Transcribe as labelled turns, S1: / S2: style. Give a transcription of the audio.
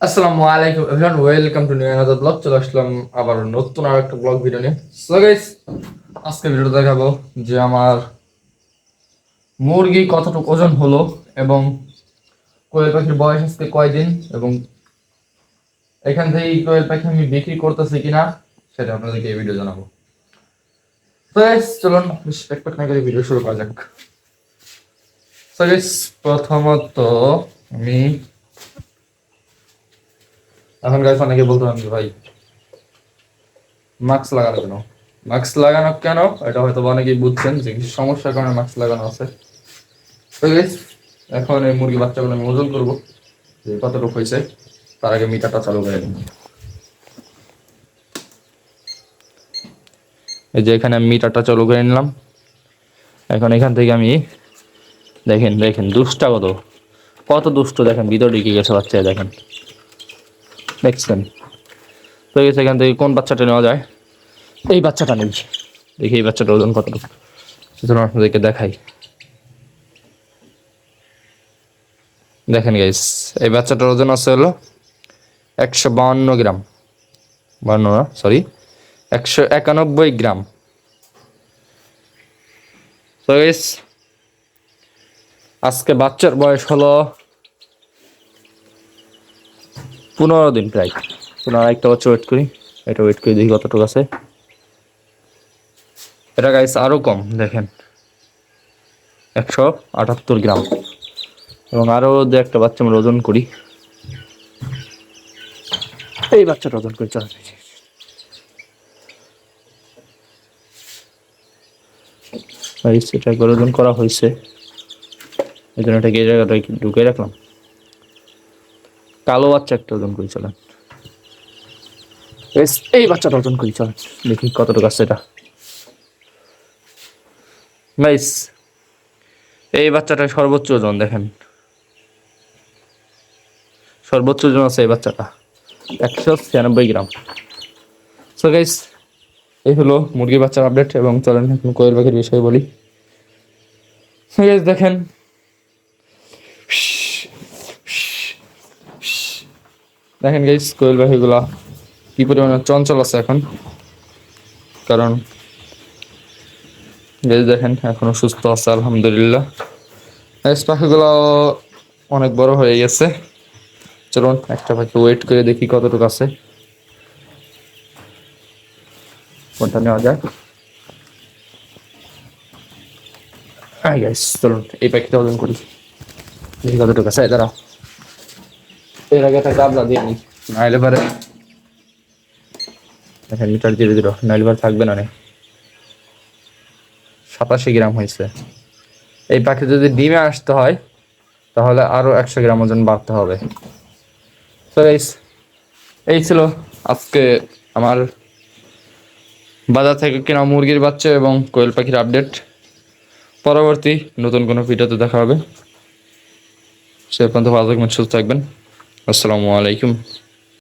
S1: আসসালামু আলাইকুম everyone welcome to new another vlog চলে আসলাম আবার নতুন আর একটা ব্লগ ভিডিও নিয়ে। সো গাইস আজকে ভিডিওটা দেখাবো যে আমার মুরগি কতটুকু ওজন হলো এবং কোয়েল পাখির বয়স আজকে কয়দিন এবং এখান থেকে কোয়েল পাখি আমি বিক্রি করতেছি কিনা সেটা আপনাদেরকে এই ভিডিও জানাব। তো গাইস চলুন প্যাক না করে ভিডিও শুরু করা যাক। সো গাইস প্রথমত আমি এখন গাইস অনেকে বলতে পারেন ভাই মাস্ক লাগানো কেন? মাস্ক লাগানো কেন? এটা হয়তো অনেকেই বুঝছেন যে কিছু সমস্যার কারণে মাস্ক লাগানো আছে। এখন এই মুরগি বাচ্চাগুলো আমি ওজন করব, যে কতটুকু হয়েছে, তার আগে মিটারটা চালু করে এই যে এখানে আমি মিটারটা চালু করে নিলাম। এখন এখান থেকে আমি, দেখেন দেখেন, দুষ্টা কত। কত দুষ্ট, দেখেন, ভিতরে ঢুকে গেছে বাচ্চা দেখেন। দেখছেন। তো এই সেখান থেকে কোন বাচ্চাটা নেওয়া যায়? এই বাচ্চাটা নেই। দেখি এই বাচ্চাটার ওজন কতটুকু সুতরাং আপনাদেরকে দেখাই। দেখেন গাইস এই বাচ্চাটার ওজন আছে হলো একশো বাউন্ন গ্রাম। বাউন্ন না সরি একশো একানব্বই গ্রাম। তো গাইস আজকে বাচ্চার বয়স হলো পনেরো দিন প্রায়। পনেরো একটা বছর ওয়েট করি। এটা ওয়েট করি দেখি কতটুকু আছে। এটা গাইস আরও কম দেখেন। একশো আটাত্তর গ্রাম। এবং আরও দু একটা বাচ্চা আমরা ওজন করি। এই বাচ্চাটা ওজন করি চল এটা একবার ওজন করা হয়েছে। এই জন্য এটাকে এই জায়গাটা ঢুকে রাখলাম। কালো বাচ্চা একটা ওজন করি চলেন। এই বাচ্চাটা ওজন করি চলেন। দেখি কতটুকু আছে এটা। এই বাচ্চাটা সর্বোচ্চ ওজন দেখেন। সর্বোচ্চ ওজন আছে এই বাচ্চাটা। একশো ছিয়ানব্বই গ্রাম। সো গাইস এই হলো মুরগির বাচ্চার আপডেট এবং চলেন এখন কোয়েল পাখির বিষয়ে বলি। Guys, দেখেন। দেখেন গাইস কোয়েল পাখিগুলা কি পরিমাণে চঞ্চল আছে এখন। কারণ গাইস দেখেন, এখনও সুস্থ আছে, আলহামদুলিল্লাহ। গাইস পাখিগুলো অনেক বড় হয়ে গেছে। চলুন, একটা পাখি ওয়েট করে দেখি কতটুকু আছে। কোনটা নেওয়া যায় চলুন, এই পাখিটা ওজন করি। দেখি কতটুকু আছে, দাঁড়াও। নাইলে পারে থাকবে না সাতাশি গ্রাম হয়েছে। এই পাখি যদি ডিমে আসতে হয়, তাহলে আরও একশো গ্রাম ওজন বাড়তে হবে। তো এই ছিল আজকে আমার বাজার থেকে কেনা মুরগির বাচ্চা এবং কোয়েল পাখির আপডেট। পরবর্তী নতুন কোনো ভিডিওতে দেখা হবে। সে পর্যন্ত ভালো থাকবেন, সুস্থ থাকবেন। আসসালামু আলাইকুম।